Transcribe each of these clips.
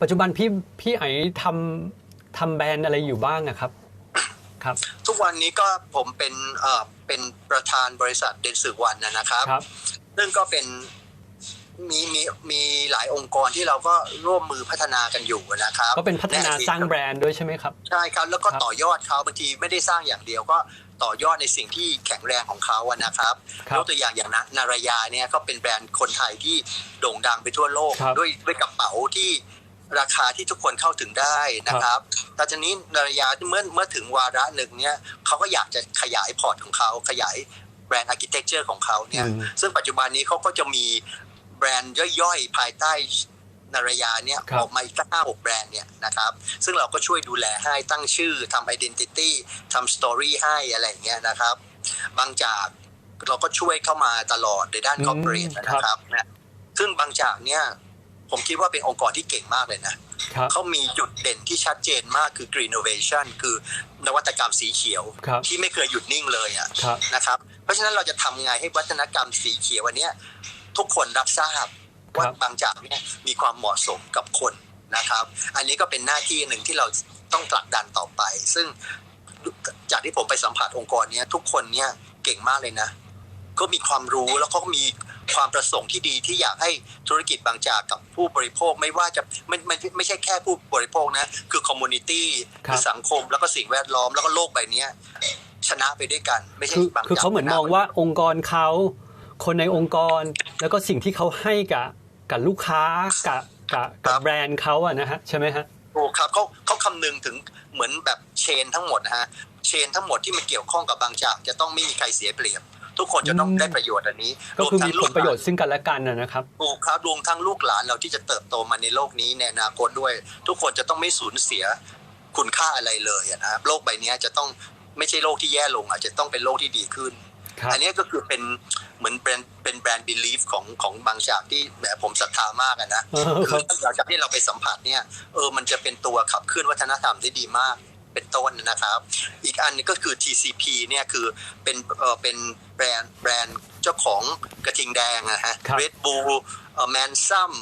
ปัจจุบันพี่พี่ไอทำทำแบรนด์อะไรอยู่บ้างอะครับ ครับ ทุกวันนี้ก็ผมเป็นเอ่อเป็นประธานบริษัทเดนสึวันนะนะครับ ครับ ซึ่งก็เป็นมีมีมีหลายองค์กรที่เราก็ร่วมมือพัฒนากันอยู่นะครับก็เป็นพัฒนาสร้างแบรนด์ด้วยใช่ไหมครับ ใช่ครับ แล้วก็ครับ ต่อยอดเขาบางทีไม่ได้สร้างอย่างเดียวก็ต่อยอดในสิ่งที่แข็งแรงของเขาอะนะครับครับยกตัวอย่างอย่างนะนารายาเนี่ยก็เป็นแบรนด์คนไทยที่โด่งดังไปทั่วโลก ครับ ด้วยด้วยกระเป๋าที่ ราคาที่ทุกคนเข้าถึงได้นะครับ แต่ทีนี้นารายาเมื่อเมื่อถึงวาระหนึ่งเนี่ยเขาก็อยากจะขยายพอร์ตของเขาขยายแบรนด์อาร์เคเต็กเจอร์ของเขาเนี่ยอืมซึ่งปัจจุบันนี้เขาก็จะมีแบรนด์ย่อยๆ ภายใต้นารายาเนี่ยครับออกมาอีกตั้งห้าหกแบรนด์เนี่ยนะครับ ซึ่งเราก็ช่วยดูแลให้ตั้งชื่อทำ identity ทำ story ให้อะไรอย่างเงี้ยนะครับ บางจากเราก็ช่วยเข้ามาตลอดในด้านอืม corporate ครับนะครับนะซึ่งบางจากเนี่ย ผมคิดว่าเป็นองค์กรที่เก่งมากเลยนะครับเขามีจุดเด่นที่ชัดเจนมากคือ green innovation คือนวัตกรรมสีเขียวครับที่ไม่เคยหยุดนิ่งเลยอะครับนะครับ เพราะฉะนั้นเราจะทำไงให้วัฒนกรรมสีเขียววันเนี้ยทุกคนรับทราบว่าครับบางจากเนี่ยมีความเหมาะสมกับคนนะครับ อันนี้ก็เป็นหน้าที่หนึ่งที่เราต้องผลักดันต่อไป ซึ่งจากที่ผมไปสัมผัสองค์กรเนี้ยทุกคนเนี่ยเก่งมากเลยนะ ก็มีความรู้แล้วก็มี ความประสงค์ที่ดีที่อยากให้ธุรกิจบางจากกับผู้บริโภคไม่ว่าจะไม่ไม่ไม่ใช่แค่ผู้บริโภคนะ คือคอมมูนิตี้ครับคือสังคมแล้วก็สิ่งแวดล้อมแล้วก็โลกใบเนี้ยชนะไปด้วยกันไม่ใช่คือบางคือเขาเหมือนมองว่าองค์กรเขาคนในองค์กร แล้วก็สิ่งที่เขาให้กับกับลูกค้ากับกับกับแบรนด์เขาอะนะฮะใช่ไหมฮะถูกครับเขาเขาคำนึงถึงเหมือนแบบเชนทั้งหมดนะฮะเชนทั้งหมดที่มันเกี่ยวข้องกับบางจากจะต้องไม่มีใครเสียเปรียบ ทุกคนจะต้องอืมได้ประโยชน์อันนี้ก็คือมีวผลประโยชน์ซึ่งกันและกันนะนะครับถูกครับรวมทั้งลูกหลานเราที่จะเติบโตมาในโลกนี้ในอนาคตด้วย ทุกคนจะต้องไม่สูญเสียคุณค่าอะไรเลยอะนะครับโลกใบนี้จะต้องไม่ใช่โลกที่แย่ลงอาจจะต้องเป็นโลกที่ดีขึ้นครับอันนี้ก็คือเป็นเหมือนแบรนด์เป็นแบรนด์ belief ของของบางจากที่แบบผมศรัทธามากอะนะเออคคืรัอบหลังจากที่เราไปสัมผัสเนี่ยเออมันจะเป็นตัวขับเคลื่อนวัฒนธรรมได้ดีมาก เป็นต้นนะครับ อีกอันหนึงก็คือ TCP เนี่ยคือเป็นเออเป็นแบรนด์แบรนด์เจ้าของกระทิงแดงนะฮะครับ Red Bull เอ่อ Mansum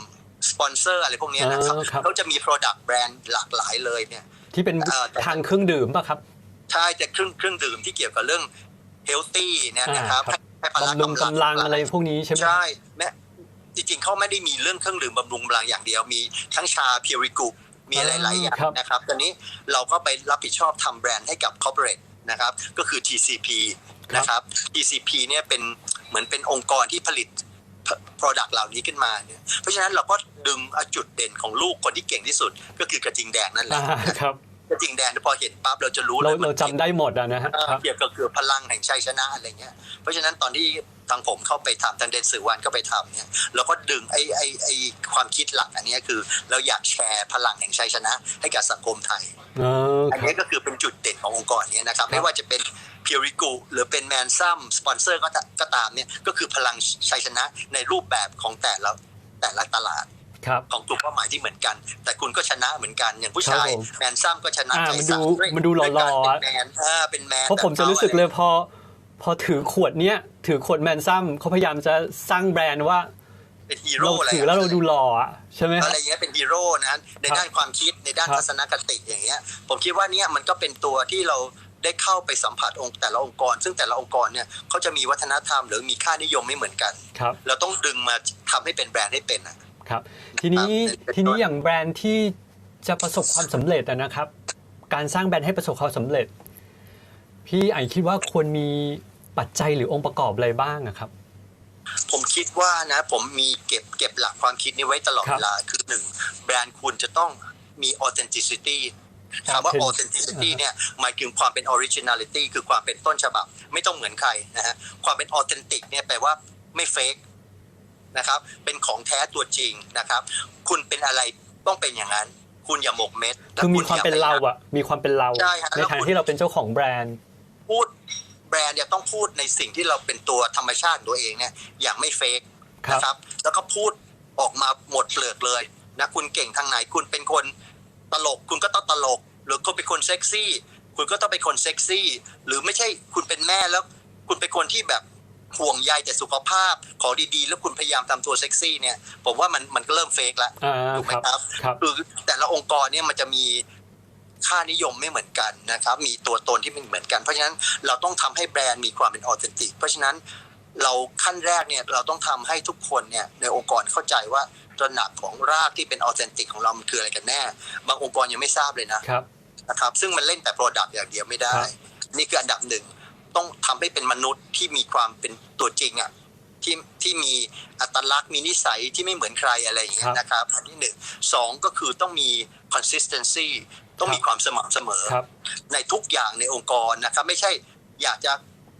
สปอนเซอร์อะไรพวกเนี้ยนะครับอ๋อครับเขาจะมี Product แบรนด์หลากหลายเลยเนี่ยที่เป็นเอ่อทางเครื่องดื่มป่ะครับใช่แต่เครื่องเครื่องดื่มที่เกี่ยวกับเรื่อง healthy เนี่ยนะครับอ่าครับให้ให้พละบำรุงกำลังอะไรพวกนี้ใช่ไหมใช่แม้จริงๆเขาไม่ได้มีเรื่องเครื่องดื่มบำรุงกำลังอย่างเดียวมีทั้งชาเพียริกุ มีอะไรหลายอย่างครับนะครับตอนนี้เราก็ไปรับผิดชอบทำแบรนด์ให้กับ corporate นะครับก็คือ TCP นะครับ TCP เนี่ยเป็นเหมือนเป็นองค์กรที่ผลิต product เหล่านี้ขึ้นมาเนี่ยเพราะฉะนั้นเราก็ดึงเอาจุดเด่นของลูกคนที่เก่งที่สุดก็คือกระทิงแดงนั่นแหอ่าละครับ กระทิงแดงพอเห็นปั๊บเราจะรู้เราเลยเราจำได้หมดอะนะฮะเอ่อครับเกี่ยวกับคือพลังแห่งชัยชนะอะไรเงี้ย เพราะฉะนั้นตอนที่ทางผมเข้าไปทำทางเดนสื่อวันก็ไปทำเนี่ยเราก็ดึงไอ้ไอ้ไอ้ความคิดหลักอันเนี้ยคือ เราอยากแชร์พลังแห่งชัยชนะ ให้กับสังคมไทยเอออันครันี้บก็คือเป็นจุดเด่นขององค์กรเนี้นะครับครับ ไม่ว่าจะเป็นเพียริกูหรือเป็นแมนซัมสปอนเซอร์ก็ตก็ตามเนี่ยก็คือพลังชัยชนะในรูปแบบของแต่ละแต่ละตลาดครับ ของกลุ่มเป้าหมายที่เหมือนกัน แต่คุณก็ชนะเหมือนกันอย่างผู้ชายครับผมแมนซัมก็ชนะอ่าใจมันสาดูด้วยมันดูหล่อๆด้วยการเป็นแมนอ่าเป็นแมนเพราะผมจะรู้สึกเลยพอพอถือขวดเนี้ยถือขวดแมนซัมเขาพยายามจะสร้างแบรนด์ว่าเป็นฮีเราโร่อะไรถือแล้วเราดูหล่ออะใช่ไหมอะไรฮะเงี้ยเป็นฮีโร่นะในด้านความคิดในด้านครับทัศนคติอย่างเงี้ย ผมคิดว่าเนี่ยมันก็เป็นตัวที่เราได้เข้าไปสัมผัสองค์แต่ละองค์กร ซึ่งแต่ละองค์กรเนี่ยเขาจะมีวัฒนธรรมหรือมีค่านิยมไม่เหมือนกันครับเราต้องดึงมาทำให้เป็นแบรนด์ให้เป็นอะ ครับ ทีนี้ครับทีนี้อย่างแบรนด์ที่จะประสบความสำเร็จอะนะครับ การสร้างแบรนด์ให้ประสบความสำเร็จ พี่ไอคิดว่าควรมีปัจจัยหรือองค์ประกอบอะไรบ้างอะครับผมคิดว่านะผมมีเก็บเก็บหลักความคิดนี้ไว้ตลอดครับเวลาคือหนึ่งแบรนด์คุณจะต้องมี authenticity คำว่าเป็น authenticity เนี่ยหมายถึงความเป็น originality คือความเป็นต้นฉบับ ไม่ต้องเหมือนใครนะฮะความเป็น authentic เนี่ยแปลว่าไม่ fake นะครับ เป็นของแท้ตัวจริงนะครับ คุณเป็นอะไรต้องเป็นอย่างนั้น คุณอย่าหมกเม็ดและคือมีณความอย่เป็นไเราอะมีความเป็นเราใช่ฮะในแล้วทางคุณที่เราเป็นเจ้าของแบรนด์ พูดแบรนด์เนี่ยต้องพูดในสิ่งที่เราเป็นตัวธรรมชาติตัวเองเนี่ยอย่างไม่เฟกครับนะครับ แล้วก็พูดออกมาหมดเปลือกเลยนะคุณเก่งทางไหนคุณเป็นคนตลก คุณก็ต้องตลก หรือคุณเป็นคนเซ็กซี่ คุณก็ต้องเป็นคนเซ็กซี่ หรือไม่ใช่คุณเป็นแม่แล้ว คุณเป็นคนที่แบบ ห่วงใยแต่สุขภาพของดีๆ แล้วคุณพยายามทำตัวเซ็กซี่เนี่ย ผมว่ามันมันก็เริ่มเฟกแล้วอ่าถูกไหมครับครับครับคือแต่ละองค์กรเนี่ยมันจะมีค่านิยมไม่เหมือนกันนะครับ มีตัวตนที่ไม่เหมือนกัน เพราะฉะนั้นเราต้องทำให้แบรนด์มีความเป็นออเทนติก เพราะฉะนั้นเราขั้นแรกเนี่ยเราต้องทำให้ทุกคนเนี่ยในองค์กรเข้าใจว่าตระหนักของรากที่เป็นออเทนติกของเรามันคืออะไรกันแน่ บางองค์กรยังไม่ทราบเลยนะครับนะครับ ซึ่งมันเล่นแต่ Product อย่างเดียวไม่ได้ครับนี่คืออันดับหนึ่ง ต้องทำให้เป็นมนุษย์ที่มีความเป็นตัวจริงอะ่ะที่ที่มีอัตลักษณ์มีนิสัยที่ไม่เหมือนใครอะไรอย่างเงี้ยนะครับอันที่หนึ่งสองก็คือต้องมี consistency ต้องมีความสม่ำเสมอครับในทุกอย่างในองค์กรนะครับ ไม่ใช่อยากจะ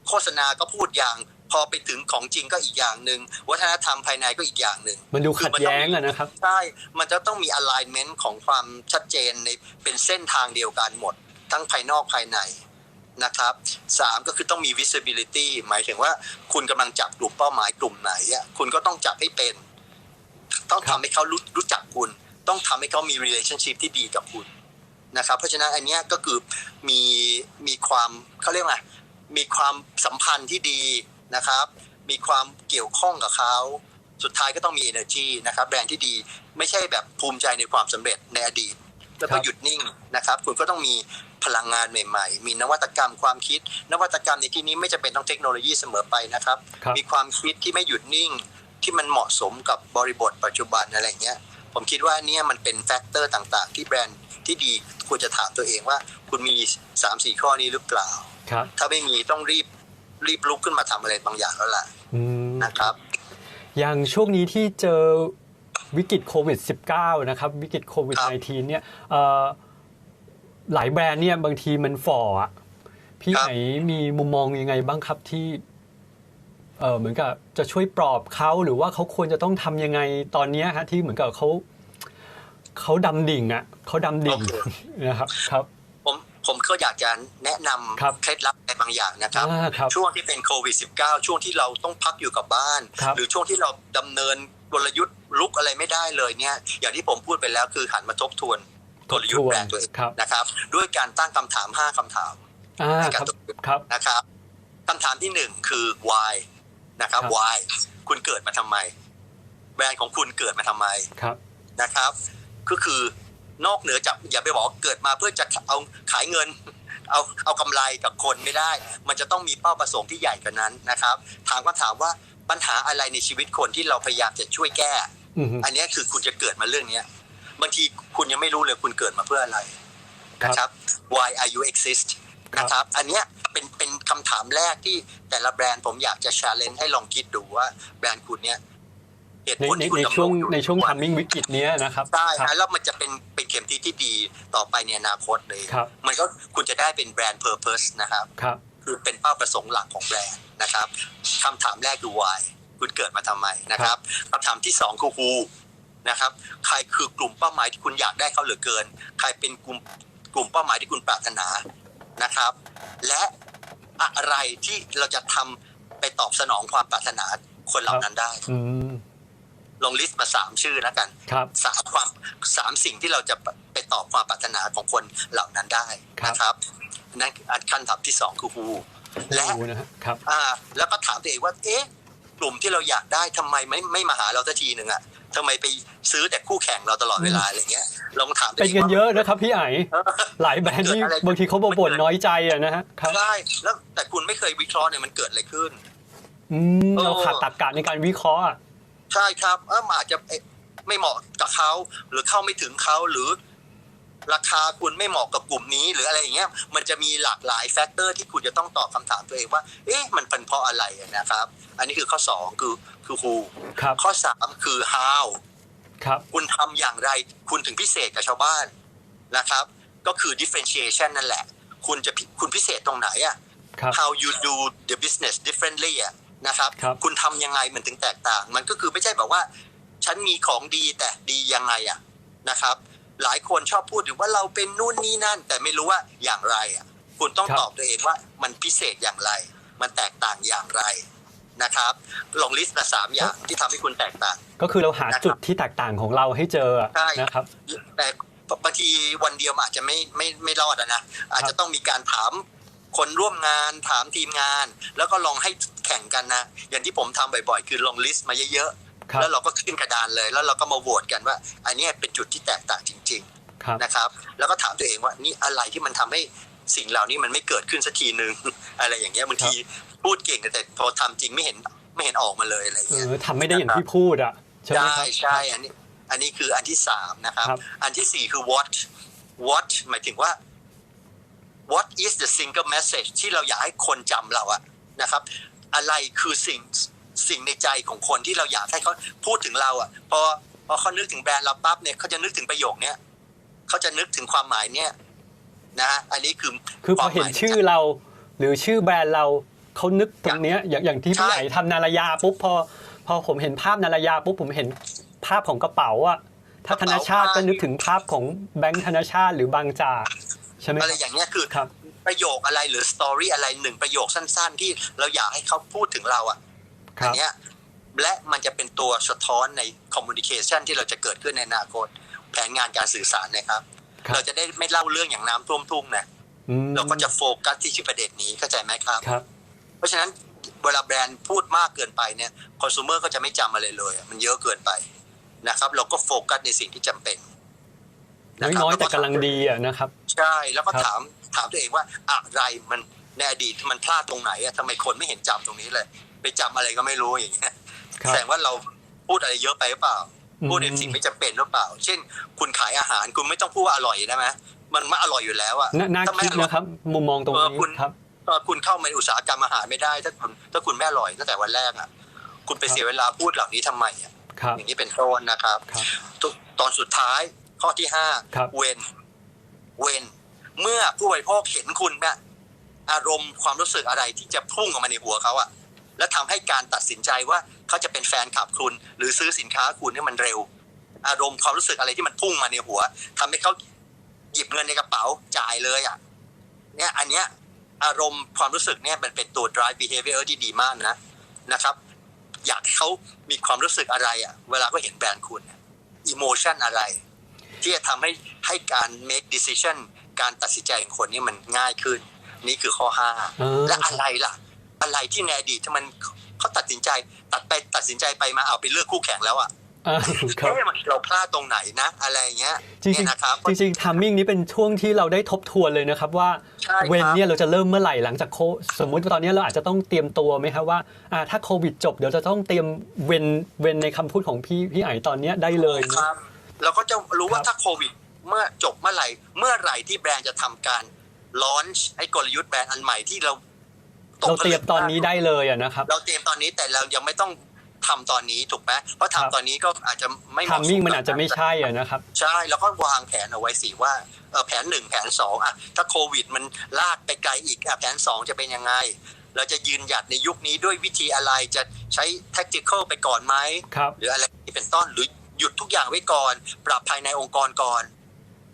โฆษณาก็พูดอย่าง พอไปถึงของจริงก็อีกอย่างหนึ่งวัฒนธรรมภายในก็อีกอย่างหนึ่งมันดูขัดแย้งอะนะครับใช่มันจะต้องมี alignment ของความชัดเจนในเป็นเส้นทางเดียวกันหมด ทั้งภายนอกภายใน นะครับสามก็คือต้องมี visibility หมายถึงว่าคุณกำลังจับกลุ่มเป้าหมายกลุ่มไหนอะคุณก็ต้องจับให้เป็น ต้องครัทำบให้เขารู้รู้จักคุณ ต้องทำให้เขามี relationship ที่ดีกับคุณนะครับ เพราะฉะนั้นอันเนี้ยก็คือมีมีความเขาเรียกว่าไงมีความสัมพันธ์ที่ดีนะครับ มีความเกี่ยวข้องกับเขาสุดท้ายก็ต้องมี energy นะครับแบรนด์ที่ดีไม่ใช่แบบภูมิใจในความสำเร็จในอดีต แล้วครัก็บหยุดนิ่งนะครับ คุณก็ต้องมี พลังงานใหม่ ๆ มีนวัตกรรมความคิด นวัตกรรมในที่นี้ไม่จำเป็นต้องเทคโนโลยีเสมอไปนะครับครับมีความคิดที่ไม่หยุดนิ่งที่มันเหมาะสมกับบริบทปัจจุบันอะไรอย่างเงี้ยผมคิดว่าเนี่ยมันเป็นแฟกเตอร์ต่างๆ ที่แบรนด์ที่ดีควรจะถามตัวเองว่า คุณมี 3-4 ข้อนี้หรือเปล่าครับถ้าไม่มีต้องรีบรีบลุกขึ้นมาทำอะไรบางอย่างแล้วล่ะอืมนะครับ อย่างช่วงนี้ที่เจอวิกฤตโควิด -19 นะครับ วิกฤตโควิดครับ -19 เนี่ยเอ่อ หลายแบรนด์เนี่ย บางทีมันฝ่ออะพี่ครับไหนมีมุมมองยังไงบ้างครับที่ เออเหมือนกับจะช่วยปลอบเขาหรือว่าเขาควรจะต้องทำยังไงตอนเนี้ยฮะที่เหมือนกับเขาเขาดำดิ่งอะเขาดำดิ่งโอเคนะครับครับ ผมผมก็อยากจะแนะนครับำเคล็ดลับอะไรบางอย่างนะครับ อ่าครับช่วงที่เป็นโควิด -19 ช่วงที่เราต้องพักอยู่กับบ้าน ครับ หรือช่วงที่เราดำเนินกลยุทธ์ลุกอะไรไม่ได้เลยเนี่ย อย่างที่ผมพูดไปแล้วคือหันมาทบทวน กลยุทธ์แบรนด์ตัวเองครับนะครับ ด้วยการตั้งคำถาม 5คำถามอ่าให้คกับรับตัวเองครับนะครับคำถามที่หนึ่งคือ why นะครับครับ why คุณเกิดมาทำไม แบรนด์ของคุณเกิดมาทำไมครับนะครับ ก็คือนอกเหนือจากอย่าไปบอกว่าเกิดมาเพื่อจะเอาขายเงิน เอาเอากำไรกับคนไม่ได้ มันจะต้องมีเป้าประสงค์ที่ใหญ่กว่านั้นนะครับ ถามก็ถามว่าปัญหาอะไรในชีวิตคนที่เราพยายามจะช่วยแก้อืมอันเนี้ยคือคุณจะเกิดมาเรื่องเนี้ย บางทีคุณยังไม่รู้เลยคุณเกิดมาเพื่ออะไรครับนะครับ why are you exist ครับนะครับ อันเนี้ยเป็นเป็นคำถามแรกที่แต่ละแบรนด์ผมอยากจะ challenge ให้ลองคิดดูว่าแบรนด์คุณเนี้ยเหตุในผลในที่คุณในดำรงช่วงอยู่ในช่วงทุกทันมมิ่งวิกฤตเนี้ยนะครับใช่ครับฮะแล้วมันจะเป็นเป็นเข็มทิศที่ดีต่อไปในอนาคตเลยครับมันก็คุณจะได้เป็นแบรนด์ Purpose นะครับครับ คือเป็นเป้าประสงค์หลักของแบรนด์นะครับคำถามแรกคือ why คุณเกิดมาทำไมนะครับคำถามที่สองคือ who นะครับ ใครคือกลุ่มเป้าหมายที่คุณอยากได้เขาเหลือเกิน ใครเป็นกลุ่มกลุ่มเป้าหมายที่คุณปรารถนานะครับ และอะไรที่เราจะทำไปตอบสนองความปรารถนาคนเหล่านั้นได้อืมลองลิสต์มาสามชื่อแล้วกันครับสามความสามสิ่งที่เราจะไปตอบความปรารถนาของคนเหล่านั้นได้ครับนะครับนั่นคืออันขั้นถับที่สองคือ who และดูนะฮะครับอ่าแล้วก็ถามตัวเองว่า เอ๊ะ กลุ่มที่เราอยากได้ทำไมไม่ไม่มาหาเราสักทีหนึ่งอะ ทำไมไปซื้อแต่คู่แข่งเราตลอดเวลาอะไรเงี้ยลองถามตัวเป็เอนงกันว่าเยอะนะครับพี่ไอเออหลายแบรนด์ที่เกิดอะไรบางทีเขาบ่นๆน้อยใจอะนะฮะครับได้แล้วแต่คุณไม่เคยวิเคราะห์เนี่ยมันเกิดอะไรขึ้นอืมเราขาดตรรกะในการวิเคราะห์อะใช่ครับเออมันอาจจะเอ๊ะไม่เหมาะกับเขาหรือเข้าไม่ถึงเขาหรือ ราคาคุณไม่เหมาะกับกลุ่มนี้ หรืออะไรอย่างเงี้ยมันจะมีหลากหลายแฟกเตอร์ที่คุณจะต้องตอบคำถามตัวเองว่า เอ๊ะมันเป็นเพราะอะไรนะครับ อันนี้คือข้อสองคือคือ who ครับข้อสามคือ how ครับคุณทำอย่างไรคุณถึงพิเศษกับชาวบ้านนะครับ ก็คือ differentiation นั่นแหละ คุณจะพิคุณพิเศษตรงไหนอะครับ how you do the business differently อะนะครับครับคุณทำยังไงมันถึงแตกต่าง มันก็คือไม่ใช่แบบว่า ฉันมีของดีแต่ดียังไงอะนะครับ หลายคนชอบพูดถึงว่าเราเป็นนู่นนี่นั่น แต่ไม่รู้ว่าอย่างไรอะคุณต้องครับตอบตัวเองว่ามันพิเศษอย่างไร มันแตกต่างอย่างไรนะครับลองลิสต์มาสามอย่างที่ทำให้คุณแตกต่าง ก็คือเราหาจุดที่แตกต่างของเราให้เจออะใช่นะครับ แต่บางทีวันเดียวมันอาจจะไม่ไม่ไม่รอดอะนะอาจจะต้องมีการถามคนร่วมงานถามทีมงาน แล้วก็ลองให้แคแข่งกันนะ อย่างที่ผมทำบ่อยๆ คือลงลิสต์มาเยอะครัๆบ แล้วเราก็ขึ้นกระดานเลย แล้วเราก็มาโหวตกันว่า อันเนี้ยเป็นจุดที่แตกต่างจริงครับๆนะครับ แล้วก็ถามตัวเองว่านี่อะไรที่มันทำให้สิ่งเหล่านี้มันไม่เกิดขึ้นสักทีหนึ่งอะไรอย่างเงี้ยบางทีพูดเก่งแต่พอทำจริงไม่เห็นไม่เห็นออกมาเลยอะไรเอเงี้ยอทำไม่ได้อย่างที่พูดอะใช่ไหมใช่ครับใช่อันนี้ อันนี้คืออันที่สามนะครับครับ อันที่สี่คือ what what หมายถึงว่า what is the single message ที่เราอยากให้คนจำเราอะนะครับ อะไรคือสิ่ง สิ่งในใจของคนที่เราอยากให้เขาพูดถึงเราอะพอพอเขานึกถึงแบรนด์เราปั๊บเนี่ยเขาจะนึกถึงประโยคเนี้ยเขาจะนึกถึงความหมายเนี้ยนะอันนี้คือคือพอวามเห็นมายชื่อเรา หรือชื่อแบรนด์เราเขานึกตรงเนี้ยอย่างอย่างที่พี่ใช่ใหญ่ทำนารายาปุ๊บพอ พอผมเห็นภาพนารายาปุ๊บผมเห็นภาพของกระเป๋าอะถ้าธนชาติก็นึกถึงภาพของแบงค์ธนชาติหรือบางจากใช่ไหมคอะไรรับอย่างเงี้ยคือครับประโยคอะไรหรือสตอรี่อะไรหนึ่งประโยคสั้น ๆ ที่เราอยากให้เขาพูดถึงเราอะค อัรับนเนี้ยและมันจะเป็นตัวสะท้อนในคอมมูนิเคชันที่เราจะเกิดขึ้นในอนาคต แผนงานการสื่อสารนะครับครับเราจะได้ไม่เล่าเรื่องอย่างน้ำท่วมทุ่งนะอืมเราก็จะโฟกัสที่ประเด็นนี้เข้าใจไหมครับครับ เพราะฉะนั้นเวลาแบรนด์พูดมากเกินไปเนี่ยคอน sumer ก็จะไม่จำอะไรเลยอะมันเยอะเกินไปนะครับ เราก็โฟกัสในสิ่งที่จำเป็นะครับน้อยๆแต่กำลังดีอะนะครับ ใช่แล้วก็ครับถามถามตัวเองว่าอะไรมันในอดีตมันพลาดตรงไหนอะทำไมคนไม่เห็นจำตรงนี้เลย ไปจำอะไรก็ไม่รู้อย่างเงี้ยครับแสดงว่าเราพูดอะไรเยอะไปหรือเปล่าอืมพูดในสิ่งไม่จำเป็นหรือเปล่า เช่น คุณขายอาหารคุณไม่ต้องพูดว่าอร่อยได้ไหมมันไม่อร่อยอยู่แล้วอะน่าน่าถ้าไม่คิดอร่อยนะครับ มุมมองตรงเออนี้คุณครับเออคุณเข้ามาในอุตสาหกรรมอาหารไม่ได้ ถ้าคุณถ้าคุณไม่อร่อยตั้งแต่วันแรกอะคุณไปครับเสียเวลาพูดเหล่านี้ทำไมอะครับอย่างนี้เป็นต้นนะครับครับตุตอนสุดท้ายข้อที่ห้าครับเวนเวนเมื่อผู้บริโภคเห็นคุณเนี่ยอารมณ์ความรู้สึกอะไรที่จะพุ่งออกมาในหัวเขาอะ และทำให้การตัดสินใจว่าเขาจะเป็นแฟนคลับคุณ หรือซื้อสินค้าคุณเนี่ยมันเร็ว อารมณ์ความรู้สึกอะไรที่มันพุ่งมาในหัวทำให้เขาหยิบเงินในกระเป๋าจ่ายเลยอะเนี่ยอันเนี้ยอารมณ์ความรู้สึกเนี่ยมันเป็นตัว drive behavior ที่ดีมากนะนะครับ อยากให้เขามีความรู้สึกอะไรอะเวลาเขาเห็นแบรนด์คุณอิโมชันอะไร ที่จะทำให้ให้การ make decision การตัดสินใจของคนนี่มันง่ายขึ้น นี่คือข้อห้าเออและอะไรล่ะ อะไรที่ในอดีตที่มันเขาตัดสินใจตัดไปตัดสินใจไปมาเอาไปเลือกคู่แข่งแล้วอะอ่าครับเอ๊ะมันเราพลาดตรงไหนนะ อะไรเงี้ยจริงเนี่ยนะครับๆจริงๆทัมมิ่งนี้เป็นช่วงที่เราได้ทบทวนเลยนะครับว่าใช่ครับเวนเนี่ยเราจะเริ่มเมื่อไหร่หลังจากโคสมมุติว่าตอนนี้เราอาจจะต้องเตรียมตัวไหมครับว่าอ่าถ้าโควิดจบเดี๋ยวจะต้องเตรียมเวนเวนในคำพูดของพี่พี่ไอ๋ตอนเนี้ยได้เลยคนะรับเราก็จะรู้ว่าครับถ้าโควิดเมื่อจบเมื่อไหร่ เมื่อไหร่ที่แบรนด์จะทำการลอนช์ไอ้กลยุทธ์แบรนด์อันใหม่ที่เรา เราเตรียมตอนนี้ได้เลยอะนะครับ เราเตรียมตอนนี้แต่เรายังไม่ต้องทำตอนนี้ถูกไหมเพราะครับทำตอนนี้ก็อาจจะไม่เหทัมาะมสมมิ่งมันอาจจะไม่ใช่อะนะครับ ใช่แล้วก็วางแผนเอาไว้สิว่าเอ่อแผนหนึ่งแผนสองอะถ้าโควิดมันลากไปไกลอีกอะแผนสองจะเป็นยังไง เราจะยืนหยัดในยุคนี้ด้วยวิธีอะไรจะใช้ tactical ไปก่อนไหมครับหรืออะไรที่เป็นต้นหรือหยุดทุกอย่างไว้ก่อน ปรับภายในองค์กรก่อน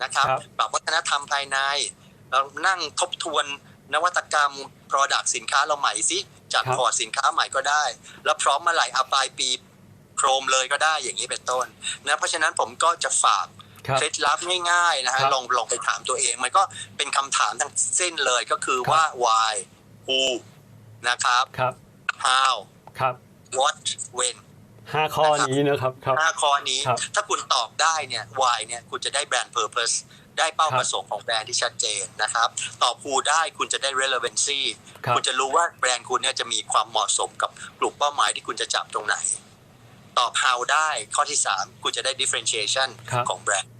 นะครับครับปรับวัฒนธรรมภายในเรานั่งทบทวน นวัตกรรม Product สินค้าเราใหม่สิจัดครับพอร์ตสินค้าใหม่ก็ได้ แล้วพร้อมเมื่อไหร่เอาปลายปีโครมเลยก็ได้อย่างนี้เป็นต้นนะเพราะฉะนั้นผมก็จะฝากครับเคล็ดลับง่ายๆนะฮะครับลองลองไปถามตัวเอง มันก็เป็นคำถามทั้งสิ้นเลยก็คือครับว่า why who นะครับครับ how ครับ what when ห้าข้อนี้นะครับครับห้าข้อนี้ครับถ้าคุณตอบได้เนี่ย why เนี่ยคุณจะได้แบรนด์ purpose ได้เป้าครับประสงค์ของแบรนด์ที่ชัดเจนนะครับ ตอบ who ได้คุณจะได้ relevancy ครับคุณจะรู้ว่าแบรนด์คุณเนี่ยจะมีความเหมาะสมกับกลุ่มเป้าหมายที่คุณจะจับตรงไหน ตอบ how ได้ข้อที่ 3 คุณจะได้ differentiation ครับของแบรนด์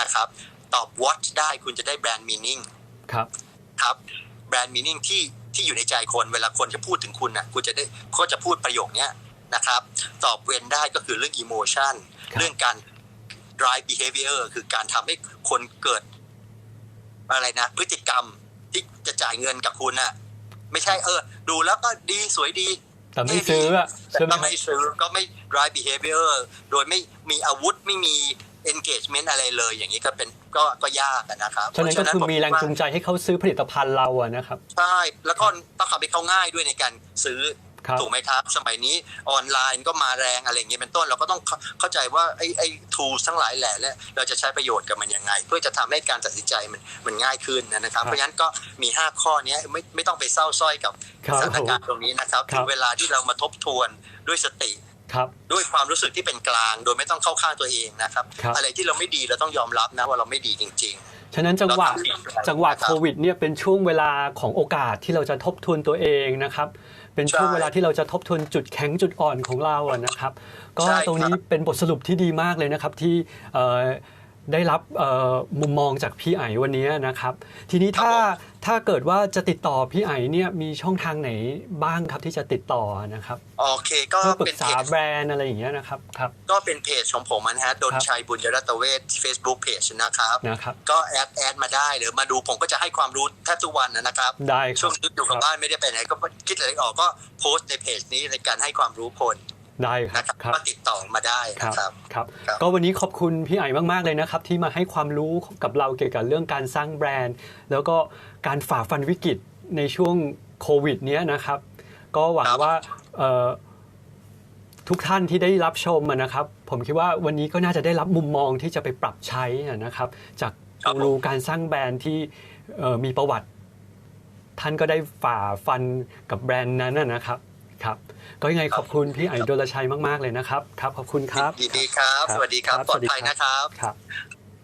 นะครับ ตอบ what ได้คุณจะได้แบรนด์ meaning ครับครับแบรนด์มีนิ่งที่ที่อยู่ในใจคนเวลาคนจะพูดถึงคุณนะคุณจะได้เขาจะพูดประโยคเนี้ยนะครับ ตอบเวนได้ก็คือเรื่อง emotion ครับเรื่องการ drive behavior คือการทำให้คนเกิด อะไรนะ พฤติกรรมที่จะจ่ายเงินกับคุณน่ะ ไม่ใช่เออ ดูแล้วก็ดีสวยดีแต่ไม่ซื้ออะแต่ใช่ไหมก็ครับไม่ซื้อก็ไม่ drive behavior โดยไม่มีอาวุธไม่มี engagement อะไรเลยอย่างนี้ก็เป็นก็ก็ยากอะนะครับฉะนั้นก็คือผมีแรงคิดว่าจูงใจให้เขาซื้อผลิตภัณฑ์เราอะนะครับ ใช่ แล้วก็ต้องทำให้เขาง่ายด้วยในการซื้อครับ ถูกไหมครับ สมัยนี้ออนไลน์ก็มาแรงอะไรอย่างเงี้ยเป็นต้น เราก็ต้องเข้าเข้าใจว่าไอ้ไอ้ทูทั้งหลายแหล่เนี่ยเราจะใช้ประโยชน์กับมันยังไง เพื่อจะทำให้การตัดสินใจมันมันง่ายขึ้นนะครับ เพราะฉะนั้นก็มี 5 ข้อเนี้ยไม่ไม่ต้องไปเศร้าสร้อยกับครับสถานการณ์ตรงนี้นะครับครับถึงเวลาที่เรามาทบทวนด้วยสติครับด้วยความรู้สึกที่เป็นกลางโดยไม่ต้องเข้าข้างตัวเองนะครับครับอะไรที่เราไม่ดีเราต้องยอมรับนะว่าเราไม่ดีจริงฉะนั้นจังหวะเราทำผิดจังหวะนะครับโควิดเนี่ยเป็นช่วงเวลาของโอกาสที่เราจะทบทวนตัวเองนะครับ เป็นช่วงใช่เวลาที่เราจะทบทวนจุดแข็งจุดอ่อนของเราอะนะครับ ก็ใช่ตรงนี้ครับเป็นบทสรุปที่ดีมากเลยนะครับที่เอ่อ ได้รับเอ่อมุมมองจากพี่ไอ๋วันนี้นะครับ ทีนี้ถ้าถ้าเกิดว่าจะติดต่อพี่ไอ๋เนี่ยมีช่องทางไหนบ้างครับที่จะติดต่อนะครับๆโอเคก็เพื่อปรึเป็นกเพษาจแบรนด์อะไรอย่างเงี้ยนะครับครับก็เป็นเพจของผมนะฮะดนชัยบุญยรัตเวช Facebook Page นะครับนะครับก็แอดแอดมาได้หรือมาดูผมก็จะให้ความรู้แทบทุกวันนะครับได้คช่รัวบงนี้อยู่กับบ้านไม่ได้ไปไหนก็คิดอะไรออกก็โพสต์ในเพจนี้ในการให้ความรู้คน ได้ครันะบครับครับก็ติดต่อมาได้ครับนะครับครับครับ ก็วันนี้ขอบคุณพี่ไอ๋มากๆเลยนะครับ ที่มาให้ความรู้กับเราเกี่ยวกับเรื่องการสร้างแบรนด์ แล้วก็การฝ่าฟันวิกฤตในช่วงโควิด เนี้ยนะครับ ก็หวังครับว่าเอ่อทุกท่านที่ได้รับชมอะนะครับ ผมคิดว่าวันนี้ก็น่าจะได้รับมุมมองที่จะไปปรับใช้อะนะครับ จากกูรูการสร้างแบรนด์ที่เอ่อมีประวัติ ท่านก็ได้ฝ่าฟันกับแบรนด์นั้นอะนะครับ ครับ ก็ยังไงขอบคุณพี่ไอ๋ดลชัยมาก ๆ เลยนะครับ ครับ ขอบคุณครับยินดีครับครับสวัสดีครับครับปลอดสวัสดีภัยครับนะครับ ครับ